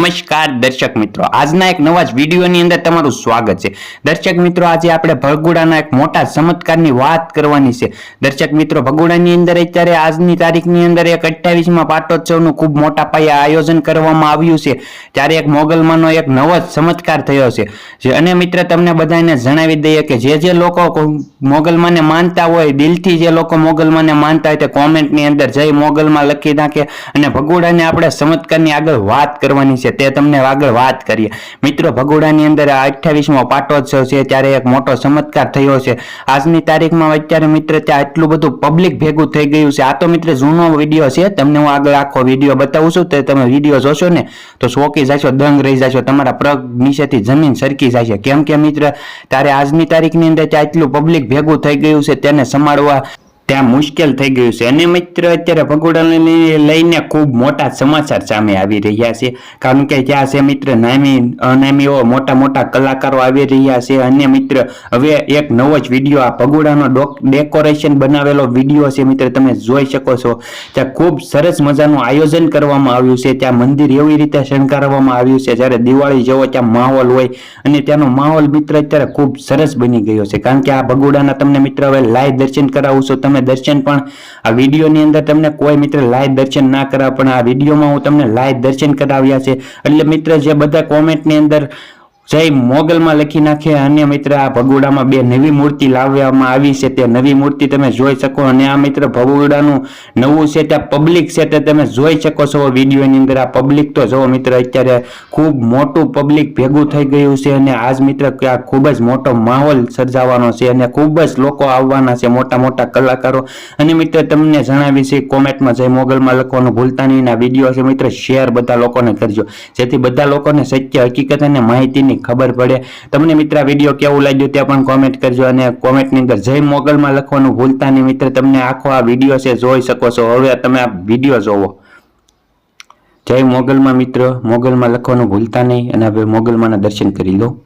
નમસ્કાર દર્શક મિત્રો. આજના એક નવા જ વિડીયોની અંદર તમારું સ્વાગત છે. દર્શક મિત્રો, આજે આપણે ભગુડાના એક મોટા ચમત્કારની વાત કરવાની છે. દર્શક મિત્રો, ભગુડાની અંદર અત્યારે આજની તારીખની અંદર એક અઠ્યાવીસમાં પાટોત્સવનું ખૂબ મોટા પાયે આયોજન કરવામાં આવ્યું છે. ત્યારે એક મોગલમાંનો એક નવો જ ચમત્કાર થયો છે. અને મિત્ર, તમને બધાને જણાવી દઈએ કે જે જે લોકો મોગલમાને માનતા હોય, દિલથી જે લોકો મોગલમાંને માનતા હોય તે કોમેન્ટની અંદર જઈ મોગલમાં લખી નાખે અને ભગોડાને આપણે ચમત્કારની આગળ વાત કરવાની છે. તે તમને આગળ વાત કરીએ. મિત્રો, ભગોડાની અંદર આ અઠ્યાવીસમો પાટોત્સવ છે, ત્યારે એક મોટો ચમત્કાર થયો છે. આજની તારીખમાં અત્યારે મિત્ર ત્યાં એટલું બધું પબ્લિક ભેગું થઈ ગયું છે. આ તો મિત્ર જૂનો વીડિયો છે, તમને હું આગળ આખો વીડિયો બતાવું છું. તે તમે વીડિયો જોશો ને, તો શોકી જશો, દંગ રહી જશો, તમારા પ્રગ નીચેથી જમીન સરકી જશે. કેમ કે મિત્ર, ત્યારે આજની તારીખની અંદર ત્યાં એટલું પબ્લિક ભેગું થઈ ગયું છે, તેને સંભાળવા ત્યાં મુશ્કેલ થઈ ગયું છે. અને મિત્ર, અત્યારે ભગોડાને લઈને ખૂબ મોટા સમાચાર સામે આવી રહ્યા છે. કારણ કે ત્યાં છે મિત્ર, નામી, અનામીઓ, મોટા મોટા કલાકારો આવી રહ્યા છે. અને મિત્ર, હવે એક નવો જ વીડિયો, આ ભગોડાનો ડેકોરેશન બનાવેલો વીડિયો છે મિત્ર, તમે જોઈ શકો છો. ત્યાં ખૂબ સરસ મજાનું આયોજન કરવામાં આવ્યું છે. ત્યાં મંદિર એવી રીતે શણગારવામાં આવ્યું છે, જ્યારે દિવાળી જેવો ત્યાં માહોલ હોય. અને ત્યાંનો માહોલ મિત્ર, અત્યારે ખૂબ સરસ બની ગયો છે. કારણ કે આ ભગોડાના તમને મિત્ર, હવે લાઈવ દર્શન કરાવું છું. તમે દર્શન પણ આ વિડીયોની અંદર તમને કોઈ મિત્ર લાઈવ દર્શન ના કરાવ, પણ આ વિડીયોમાં હું તમને લાઈવ દર્શન કરાવ્યા છે. એટલે મિત્ર, જે બધા કોમેન્ટની અંદર જય મોગલમાં લખી નાખે, અને મિત્ર, આ ભગોડામાં બે નવી મૂર્તિ લાવવામાં આવી છે. તે નવી મૂર્તિ તમે જોઈ શકો અને આ મિત્ર, ભગોડાનું નવું છે. ત્યાં પબ્લિક છે તે તમે જોઈ શકો છો. વિડીયોની અંદર આ પબ્લિક તો જુઓ મિત્ર, અત્યારે ખૂબ મોટું પબ્લિક ભેગું થઈ ગયું છે અને આજ મિત્ર, આ ખૂબ જ મોટો માહોલ સર્જાવાનો છે અને ખૂબ જ લોકો આવવાના છે, મોટા મોટા કલાકારો. અને મિત્ર, તમને જણાવી છે, કોમેન્ટમાં જય મોગલમાં લખવાનું ભૂલતા નહીં. વીડિયો છે મિત્ર, શેર બધા લોકોને કરજો. જેથી બધા લોકોને સત્ય, હકીકત અને માહિતીની ખબર પડે. તમને મિત્ર વીડિયો કેવું લાગ્યું તે પણ કોમેન્ટ કરજો અને કોમેન્ટની અંદર જય મોગલમાં લખવાનું ભૂલતા નહીં. મિત્ર, તમને આખો આ વીડિયો છે જોઈ શકો છો. હવે તમે આ વીડિયો જોવો. જય મોગલમાં મિત્ર, મોગલમાં લખવાનું ભૂલતા નહીં અને હવે મોગલમાંના દર્શન કરી લો.